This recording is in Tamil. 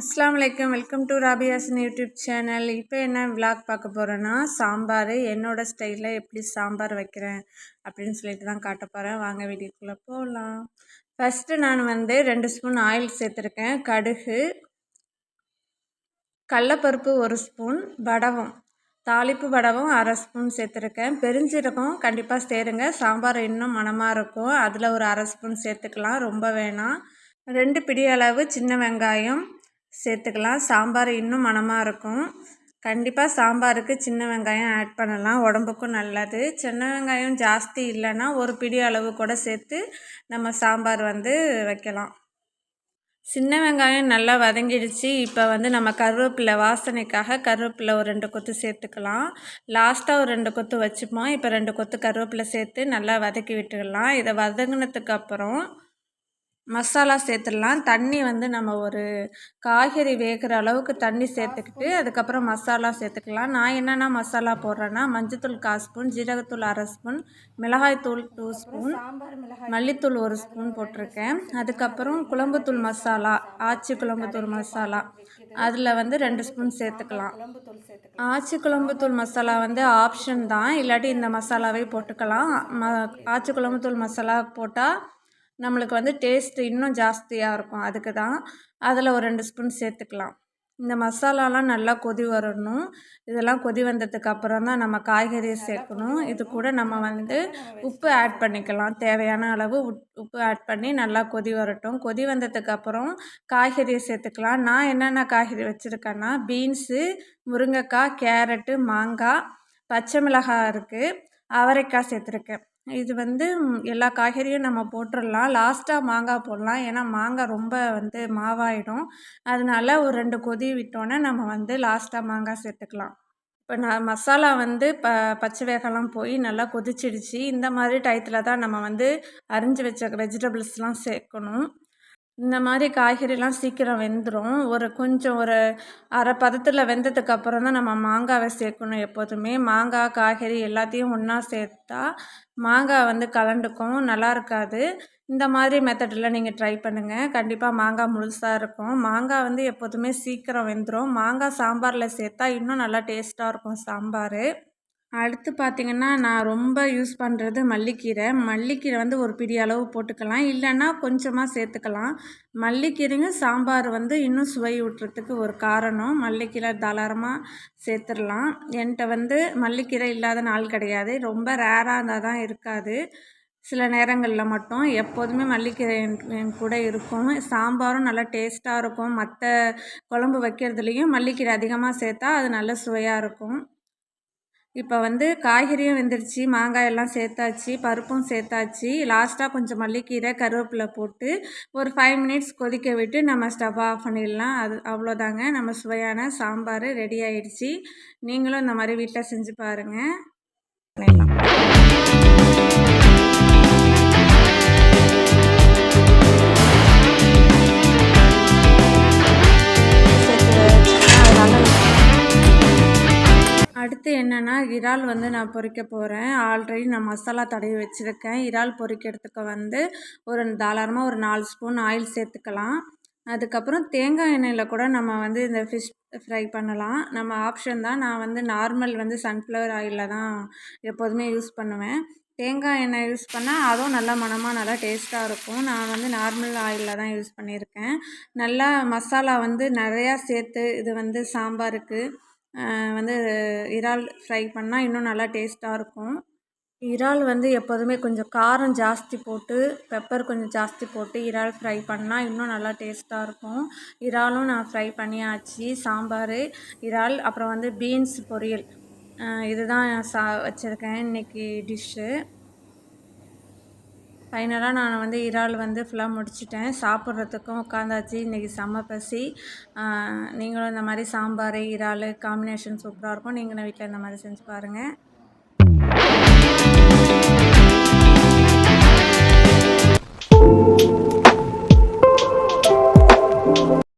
அஸ்லாம் வலைக்கம் welcome to Rabiyasan YouTube channel. இப்போ என்ன விளாக் பார்க்க போகிறேன்னா சாம்பார். என்னோடய ஸ்டைலில் எப்படி சாம்பார் வைக்கிறேன் அப்படின்னு சொல்லிட்டு தான் காட்ட போகிறேன் வாங்க வீடியோக்குள்ளே போகலாம் ஃபஸ்ட்டு நான் வந்து ரெண்டு ஸ்பூன் ஆயில் சேர்த்துருக்கேன். கடுகு கடலப்பருப்பு ஒரு ஸ்பூன் வடவம் தாளிப்பு வடவும் அரை ஸ்பூன் சேர்த்துருக்கேன். பெருஞ்சீரகம் கண்டிப்பாக சேருங்க. சாம்பார் இன்னும் மனமாக இருக்கும். அதில் ஒரு அரை ஸ்பூன் சேர்த்துக்கலாம். ரொம்ப வேணாம். ரெண்டு பிடி அளவு சின்ன வெங்காயம் சேர்த்துக்கலாம். சாம்பார் இன்னும் மணமாக இருக்கும். கண்டிப்பாக சாம்பாருக்கு சின்ன வெங்காயம் ஆட் பண்ணலாம். உடம்புக்கும் நல்லது. சின்ன வெங்காயம் ஜாஸ்தி இல்லைன்னா ஒரு பிடி அளவு கூட சேர்த்து நம்ம சாம்பார் வந்து வைக்கலாம். சின்ன வெங்காயம் நல்லா வதங்கிடுச்சு. இப்போ வந்து நம்ம கருவேப்பிலை வாசனைக்காக கருவேப்பிலை ஒரு ரெண்டு கொத்து சேர்த்துக்கலாம். லாஸ்ட்டாக ஒரு ரெண்டு கொத்து வச்சுப்போம். இப்போ ரெண்டு கொத்து கருவேப்பிலை சேர்த்து நல்லா வதக்கி விட்டுக்கலாம் இதை வதங்கினதுக்கு அப்புறம் மசாலா சேர்த்துடலாம். தண்ணி வந்து நம்ம ஒரு காய்கறி வேகிற அளவுக்கு தண்ணி சேர்த்துக்கிட்டு அதுக்கப்புறம் மசாலா சேர்த்துக்கலாம். நான் என்னென்ன மசாலா போடுறேன்னா மஞ்சத்தூள் கால் ஸ்பூன் ஜீரகத்தூள் அரை ஸ்பூன் மிளகாய்த்தூள் டூ ஸ்பூன் மல்லித்தூள் ஒரு ஸ்பூன் போட்டிருக்கேன். அதுக்கப்புறம் குழம்புத்தூள் மசாலா ஆச்சி குழம்புத்தூள் மசாலா. அதில் வந்து ரெண்டு ஸ்பூன் சேர்த்துக்கலாம். ஆச்சி குழம்புத்தூள் மசாலா வந்து ஆப்ஷன் தான். இல்லாட்டி இந்த மசாலாவே போட்டுக்கலாம். ம ஆச்சி குழம்புத்தூள் மசாலா போட்டால் நம்மளுக்கு வந்து டேஸ்ட்டு இன்னும் ஜாஸ்தியாக இருக்கும். அதுக்கு தான் அதில் ஒரு ரெண்டு ஸ்பூன் சேர்த்துக்கலாம். இந்த மசாலாலாம் நல்லா கொதி வரணும். இதெல்லாம் கொதி வந்ததுக்கு அப்புறம் தான் நம்ம காய்கறியை சேர்க்கணும். இது கூட நம்ம வந்து உப்பு ஆட் பண்ணிக்கலாம். தேவையான அளவு உப்பு ஆட் பண்ணி நல்லா கொதி வரட்டும். கொதி வந்ததுக்கு அப்புறம் காய்கறியை சேர்த்துக்கலாம். நான் என்னென்ன காய்கறி வச்சுருக்கேன்னா பீன்ஸு முருங்கைக்காய் கேரட்டு மாங்காய் பச்சை மிளகாய் இருக்குது அவரைக்காய் சேர்த்துருக்கேன். இது வந்து எல்லா காய்கறியும் நம்ம போட்டுடலாம் லாஸ்ட்டாக மாங்காய் போடலாம். ஏன்னா மாங்காய் ரொம்ப வந்து மாவாயிடும். அதனால ஒரு ரெண்டு கொதி விட்டோன்னே நம்ம வந்து லாஸ்ட்டாக மாங்காய் சேர்த்துக்கலாம். இப்போ நான் மசாலா வந்து ப பச்சை வேகலாம் போய் நல்லா கொதிச்சிடுச்சு. இந்த மாதிரி டயத்தில் தான் நம்ம வந்து அரிஞ்சு வச்ச வெஜிடபிள்ஸ்லாம் சேர்க்கணும். இந்த மாதிரி காய்கறிலாம் சீக்கிரம் வெந்துடும் ஒரு கொஞ்சம் ஒரு அரை பதத்தில் வெந்ததுக்கு அப்புறம் தான் நம்ம மாங்காவை சேர்க்கணும் எப்போதுமே. மாங்காய் காய்கறி எல்லாத்தையும் ஒன்றா சேர்த்தா மாங்காய் வந்து கலண்டுக்கும் நல்லா இருக்காது. இந்த மாதிரி மெத்தடில் நீங்கள் ட்ரை பண்ணுங்கள் கண்டிப்பாக மாங்காய் முழுசாக இருக்கும். மாங்காய் வந்து எப்போதுமே சீக்கிரம் வெந்துடும் மாங்காய் சாம்பாரில் சேர்த்தா இன்னும் நல்லா டேஸ்ட்டாக இருக்கும் சாம்பார். அடுத்து பார்த்திங்கன்னா நான் ரொம்ப யூஸ் பண்ணுறது மல்லிக்கீரை. மல்லிக்கீரை வந்து ஒரு பிடி அளவு போட்டுக்கலாம். இல்லைன்னா கொஞ்சமாக சேர்த்துக்கலாம். மல்லிக்கீரையும் சாம்பார் வந்து இன்னும் சுவை ஊட்டுறதுக்கு ஒரு காரணம். மல்லிக்கீரை தாராளமாக சேர்த்துடலாம். என்கிட்ட வந்து மல்லிக்கீரை இல்லாத நாள் கிடையாது. ரொம்ப ரேராக இருந்தால் தான் இருக்காது. சில நேரங்களில் மட்டும். எப்போதுமே மல்லிக்கீரை என் கூட இருக்கும். சாம்பாரும் நல்லா டேஸ்ட்டாக இருக்கும். மற்ற குழம்பு வைக்கிறதுலேயும் மல்லிக்கீரை அதிகமாக சேர்த்தா அது நல்ல சுவையாக இருக்கும். இப்போ வந்து காய்கறியும் வெந்துருச்சு மாங்காய் எல்லாம் சேர்த்தாச்சு பருப்பும் சேர்த்தாச்சு. லாஸ்ட்டாக கொஞ்சம் மல்லிக்கீரை கருவேப்பிலை போட்டு ஒரு ஃபைவ் மினிட்ஸ் கொதிக்க விட்டு நம்ம ஸ்டவ் ஆஃப் பண்ணிடலாம். அது அவ்வளோதாங்க. நம்ம சுவையான சாம்பார் ரெடி ஆயிடுச்சு. நீங்களும் இந்த மாதிரி வீட்டில் செஞ்சு பாருங்கள் அடுத்து என்னென்னா இறால் வந்து நான் பொரிக்க போகிறேன் ஆல்ரெடி நான் மசாலா தடவி வச்சுருக்கேன். இறால் பொரிக்கிறதுக்கு வந்து ஒரு தாராளமாக ஒரு நாலு ஸ்பூன் ஆயில் சேர்த்துக்கலாம். அதுக்கப்புறம் தேங்காய் எண்ணெயில் கூட நம்ம வந்து இந்த ஃபிஷ் ஃப்ரை பண்ணலாம். நம்ம ஆப்ஷன் தான் நான் வந்து நார்மல் வந்து சன்ஃப்ளவர் ஆயிலில் தான் எப்போதுமே யூஸ் பண்ணுவேன். தேங்காய் எண்ணெய் யூஸ் பண்ணால் அதுவும் நல்லா மனமாக நல்லா டேஸ்ட்டாக இருக்கும். நான் வந்து நார்மல் ஆயிலில் தான் யூஸ் பண்ணியிருக்கேன். நல்லா மசாலா வந்து நிறையா சேர்த்து இது வந்து சாம்பாருக்கு வந்து இறால் ஃப்ரை பண்ணால் இன்னும் நல்லா டேஸ்ட்டாக இருக்கும். இறால் வந்து எப்போதுமே கொஞ்சம் காரம் ஜாஸ்தி போட்டு பெப்பர் கொஞ்சம் ஜாஸ்தி போட்டு இறால் ஃப்ரை பண்ணால் இன்னும் நல்லா டேஸ்ட்டாக இருக்கும். இறாலும் நான் ஃப்ரை பண்ணியாச்சு சாம்பார் இறால் அப்புறம் வந்து பீன்ஸ் பொரியல். இதுதான் சா வச்சுருக்கேன் இன்றைக்கி டிஷ்ஷு. ஃபைனலாக நான் வந்து இறால் வந்து ஃபுல்லாக முடிச்சிட்டேன். சாப்பிட்றதுக்கும் உட்காந்தாச்சு. இன்றைக்கி செம்ம பசி. நீங்களும் இந்த மாதிரி சாம்பார் இறால் காம்பினேஷன் சூப்பராக இருக்கும். நீங்களும் வீட்டில் இந்த மாதிரி செஞ்சு பாருங்கள்